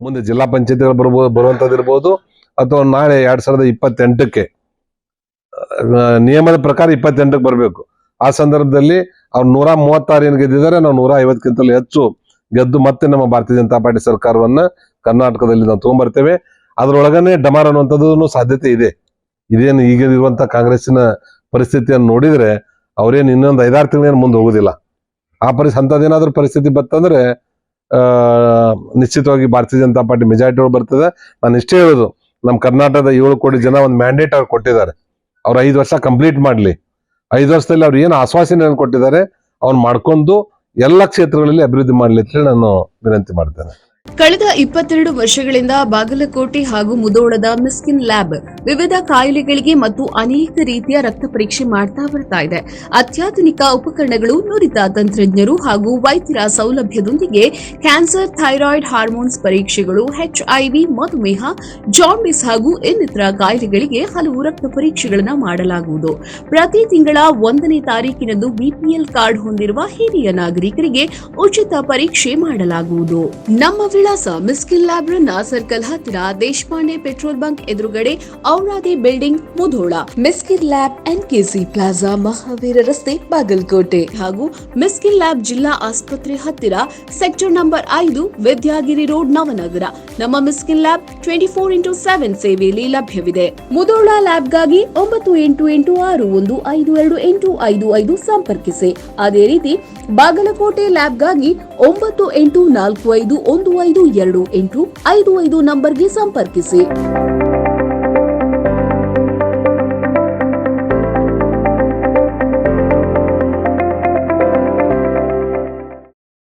ಮುಂದೆ ಜಿಲ್ಲಾ ಪಂಚಾಯತಿಗಳು ಬರ್ಬೋದು ಬರುವಂತದ್ದು ಇರ್ಬೋದು. ಅಥವಾ ನಾಳೆ ಎರಡ್ ಸಾವಿರದ ಇಪ್ಪತ್ತೆಂಟಕ್ಕೆ ನಿಯಮದ ಪ್ರಕಾರ ಇಪ್ಪತ್ತೆಂಟಕ್ಕೆ ಬರಬೇಕು. ಆ ಸಂದರ್ಭದಲ್ಲಿ ಅವ್ರು ನೂರ ಮೂವತ್ತಾರು ಏನು ಗೆದ್ದಿದ್ದಾರೆ. ನಾವು ನೂರ ಐವತ್ತಕ್ಕಿಂತಲೂ ಹೆಚ್ಚು ಗೆದ್ದು ಮತ್ತೆ ನಮ್ಮ ಭಾರತೀಯ ಜನತಾ ಪಾರ್ಟಿ ಸರ್ಕಾರವನ್ನ ಕರ್ನಾಟಕದಲ್ಲಿ ನಾವು ತಗೊಂಡ್ಬರ್ತೇವೆ ಅದರೊಳಗನೆ ಡಮಾರ್ ಅನ್ನುವಂಥದ್ದು ಸಾಧ್ಯತೆ ಇದೆ. ಇದೇನು ಈಗ ಇರುವಂತ ಕಾಂಗ್ರೆಸ್ಸಿನ ಪರಿಸ್ಥಿತಿಯನ್ನು ನೋಡಿದ್ರೆ ಅವ್ರೇನು ಇನ್ನೊಂದು ಐದಾರು ತಿಂಗಳೇನು ಮುಂದೆ ಹೋಗುದಿಲ್ಲ. ಆ ಪರಿಸ್ಥಿತಿ ಅಂತದೇನಾದ್ರೂ ಪರಿಸ್ಥಿತಿ ಬತ್ತಂದ್ರೆ ನಿಶ್ಚಿತವಾಗಿ ಭಾರತೀಯ ಜನತಾ ಪಾರ್ಟಿ ಮೆಜಾರಿಟಿ ಒಳಗೆ ಬರ್ತದೆ. ನಾನು ಇಷ್ಟೇ ಹೇಳೋದು ನಮ್ಮ ಕರ್ನಾಟಕದ ಏಳು ಕೋಟಿ ಜನ ಒಂದು ಮ್ಯಾಂಡೇಟ್ ಅವ್ರು ಕೊಟ್ಟಿದ್ದಾರೆ. ಅವ್ರು ಐದು ವರ್ಷ ಕಂಪ್ಲೀಟ್ ಮಾಡಲಿ. ಐದು ವರ್ಷದಲ್ಲಿ ಅವ್ರು ಏನು ಆಶ್ವಾಸನೆಯನ್ನು ಕೊಟ್ಟಿದ್ದಾರೆ, ಅವ್ನು ಮಾಡ್ಕೊಂಡು ಎಲ್ಲ ಕ್ಷೇತ್ರಗಳಲ್ಲಿ ಅಭಿವೃದ್ಧಿ ಮಾಡಲಿ ಅಂತೇಳಿ ನಾನು ವಿನಂತಿ ಮಾಡ್ತೇನೆ. ಕಳೆದ ಇಪ್ಪತ್ತೆರಡು ವರ್ಷಗಳಿಂದ ಬಾಗಲಕೋಟೆ ಹಾಗೂ ಮುದೋಳದ ಮಿಸ್ಕಿನ್ ಲ್ಯಾಬ್ ವಿವಿಧ ಕಾಯಿಲೆಗಳಿಗೆ ಮತ್ತು ಅನೇಕ ರೀತಿಯ ರಕ್ತ ಪರೀಕ್ಷೆ ಮಾಡ್ತಾ ಬರ್ತಾ ಇದೆ. ಅತ್ಯಾಧುನಿಕ ಉಪಕರಣಗಳು, ನುರಿತ ತಂತ್ರಜ್ಞರು ಹಾಗೂ ವೈದ್ಯರ ಸೌಲಭ್ಯದೊಂದಿಗೆ ಕ್ಯಾನ್ಸರ್, ಥೈರಾಯ್ಡ್ ಹಾರ್ಮೋನ್ಸ್ ಪರೀಕ್ಷೆಗಳು ಎಚ್ಐವಿ ಮಧುಮೇಹ ಜಾಂಡಿಸ್ ಹಾಗೂ ಇನ್ನಿತರ ಕಾಯಿಲೆಗಳಿಗೆ ಹಲವು ರಕ್ತ ಪರೀಕ್ಷೆಗಳನ್ನು ಮಾಡಲಾಗುವುದು. ಪ್ರತಿ ತಿಂಗಳ ಒಂದನೇ ತಾರೀಕಿನಂದು ಬಿಪಿಎಲ್ ಕಾರ್ಡ್ ಹೊಂದಿರುವ ಹಿರಿಯ ನಾಗರಿಕರಿಗೆ ಉಚಿತ ಪರೀಕ್ಷೆ ಮಾಡಲಾಗುವುದು. ನಮ್ಮ ವಿಳಾಸ ಮಿಸ್ಕಿಲ್ ಲ್ಯಾಬ್ರನ್ನ ಸರ್ಕಲ್ ಹತ್ತಿರ ದೇಶಪಾಂಡೆ ಪೆಟ್ರೋಲ್ ಬಂಕ್ ಎದುರುಗಡೆ Auradi building Mudhol, Miskin lab NKC plaza, Mahaveer ರಸ್ತೆ, ಬಾಗಲಕೋಟೆ ಹಾಗೂ ಮಿಸ್ಕಿನ್ ಲ್ಯಾಬ್ ಜಿಲ್ಲಾ ಆಸ್ಪತ್ರೆ ಹತ್ತಿರ ಸೆಕ್ಟರ್ ನಂಬರ್ ಐದು ವಿದ್ಯಾಗಿರಿ ರೋಡ್ ನವನಗರ. ನಮ್ಮ Miskin lab twenty four into seven ಸೇವೆಯಲ್ಲಿ ಲಭ್ಯವಿದೆ. ಮುಧೋಳ ಲ್ಯಾಬ್ಗಾಗಿ ಒಂಬತ್ತು ಎಂಟು ಎಂಟು ಆರು ಒಂದು ಐದು ಎರಡು ಎಂಟು ಐದು ಐದು ಸಂಪರ್ಕಿಸಿ. ಅದೇ ರೀತಿ ಬಾಗಲಕೋಟೆ ಲ್ಯಾಬ್ಗಾಗಿ ಒಂಬತ್ತು ಎಂಟು ನಾಲ್ಕು ಐದು ಒಂದು ಐದು ಎರಡು ಎಂಟು ಐದು ಐದು ನಂಬರ್ಗೆ ಸಂಪರ್ಕಿಸಿ.